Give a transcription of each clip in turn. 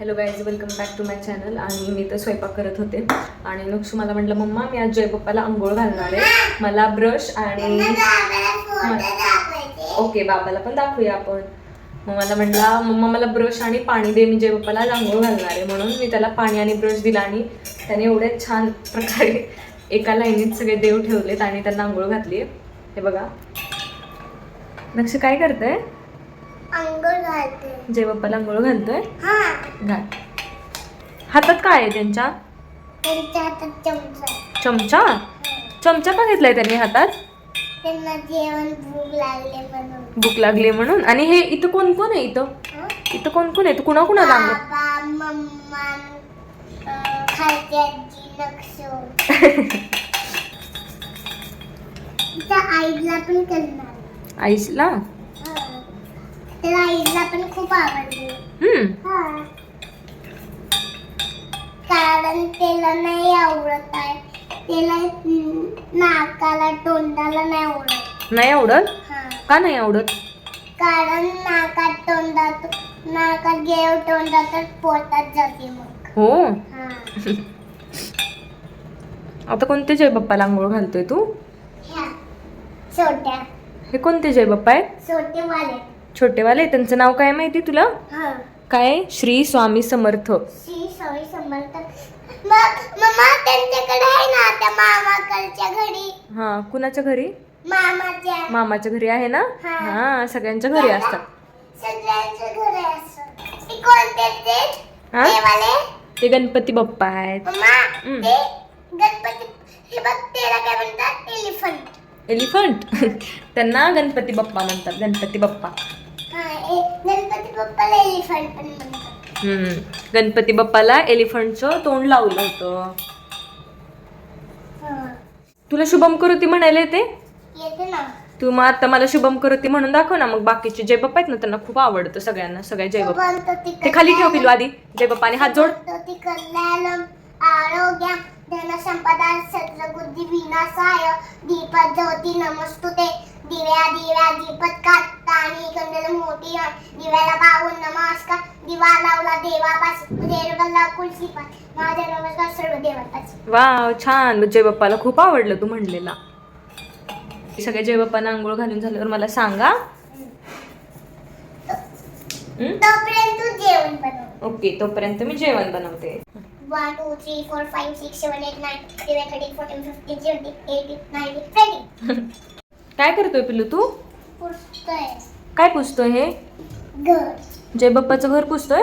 Hello guys welcome back to my channel आणि मी तर स्वयंपाक करत होते. आणि नुकसू मला म्हटलं मम्मा मी आज जयपप्पाला आंघोळ घालणार आहे. मला ब्रश आणि ओके बाबाला पण दाखवूया आपण. मग मला म्हटला मम्मा मला ब्रश आणि पाणी दे. मी जयपप्पाला आज आंघोळ घालणार आहे. म्हणून मी त्याला पाणी आणि ब्रश दिला आणि त्याने एवढे छान प्रकारे एका लाईनीत सगळे देव ठेवलेत आणि त्यांना आंघोळ घातली हे बघा. नक्ष काय करतंय? अंघोळ घालते. जयपप्पाला आंघोळ घालतोय? हा. घाल. हातात काय आहे त्यांच्या? त्यांच्या हातात चमचा. चमचा? चमचा का घेतलाय त्यांनी हातात? त्यांना जेवण भूक लागले म्हणून. भूक लागली म्हणून? आणि हे इथं कोण कोण आहे इथं? हं? इथं कोण कोण आहे? तू कुणा कुणा लागलं बाबा मम्मा अं, खालची आजी नक्षो. त्या आईला पण करणार. आईसला. त्याला आईला पण खूप आवडली. हम्म. हा. कारण त्याला नाही आवडत आहे. त्याला हम्म, नाकाला तोंडाला नाही आवडत. नाही आवडत? हा. का नाही आवडत? कारण नाकात तोंडात नाकात गेव तोंडात पोटात जाते मग. हो? हा. आता कोणते जय बाप्पाला आंघोळ घालतोय तू? ह्या छोट्या. हे कोणते जय बाप्पा आहेत? छोटे वाले. छोटेवाले त्यांचं नाव काय माहिती तुला? हा. काय? श्री स्वामी समर्थ. श्री सवय समर्थ. मग मम्मा त्यांच्याकडे आहे ना त्या मामाकडच्या घरी. हा कुणाच्या घरी? मामाच्या. मामाच्या घरी आहे ना? हा. हा सगळ्यांच्या घरी असतात. सगळ्यांच्या घरी असतात. ते कोणते ते? हा? ते वाले ते गणपती बाप्पा आहेत. मम्मा हम्म. ते गणपती हे बघ त्याला काय म्हणतात? एलिफंट. एलिफंट. त्यांना गणपती बाप्पा म्हणतात गणपती बाप्पा. ए, गणपती बाप्पाला एलिफंट पण म्हणतात. गणपती बाप्पाला एलिफंटचं तोंड लावलं होतं. तुला शुभम करोती म्हणायला येते? तू मग आता मला शुभम करोती म्हणून दाखव ना मग बाकीचे जय बाप्पा आहेत ना त्यांना खूप आवडतं सगळ्यांना सगळ्या जय बाप्पा. ते खाली ठेव पिलू आधी जय बाप्पा आणि हात जोड. आरोग्य धन संपदा सद्बुद्धी विनाशाय दीपत ज्योती नमस्तुते. दिव्या दिव्या दीपत काढतानी कंदल मोठी. दिव्याला पाहून नमस्कार. दिवा लावला देवापाशी. देवला कुलसी पास माझा नमस्कार सर्व देवापाशी. वाव छान. जय बाप्पाला खूप आवडलं तू म्हणलेला. सगळ्या जय बाप्पांना आंघोळ घालून झाल्यावर मला सांगा? तोपर्यंत तू जेवण बनव. ओके तोपर्यंत मी जेवण बनवते. One two three four five six seven eight nine eleven thirteen fourteen fifteen seventeen eighteen nineteen twenty काय करतोय पिलू तू? पुस्तय. काय पुसतोय हे? घर. जय बाप्पाचं घर पुसतोय?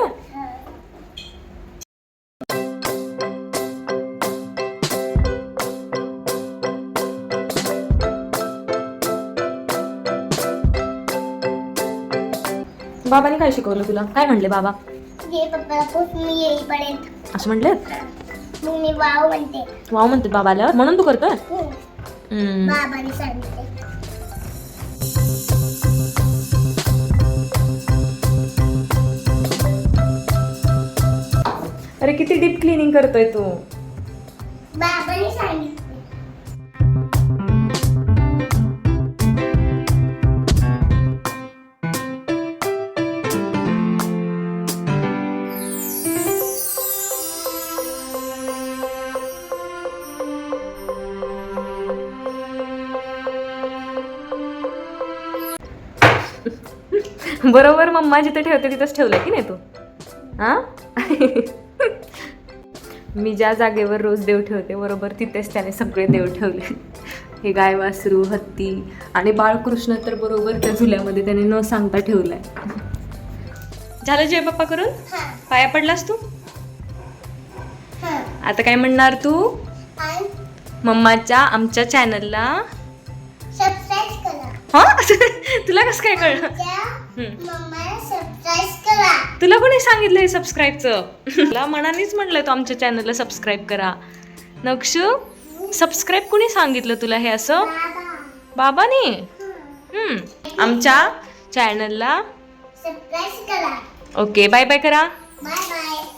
बाबाने काय शिकवलं तुला? काय म्हणले बाबा? जे पप्पाला पोच मी येईपर्यंत. असं म्हणले? मग मी वाव म्हणते. वाव म्हणते बाबा आल्यावर म्हणून तू करतोय? हो. हम्म. बाबाने सांगितले. अरे किती डीप क्लिनिंग करतोय तू. बरोबर मम्मा जिथे ठेवते तिथंच ठेवलंय की नाही तू? हा? मी ज्या जागेवर रोज देव ठेवते बरोबर तिथेच त्याने सगळे देव ठेवले. हे गाय वासरू हत्ती आणि बाळकृष्ण तर बरोबर त्या झुल्यामध्ये त्याने न सांगता ठेवलाय. झालं जय बाप्पा करून? हा. पाया पडलास तू? आता काय म्हणणार तू? मम्माच्या आमच्या चॅनलला हा? तुला कसं काय कळलं? तुला कोणी सांगितलं हे सबस्क्राईबचं तुला मनानेच म्हणलं तू आमच्या चॅनलला सबस्क्राईब करा. नक्ष सबस्क्राईब कोणी सांगितलं तुला हे असं? बाबा. बाबाने? हम्म. आमच्या चॅनलला ओके बाय बाय करा. Bye bye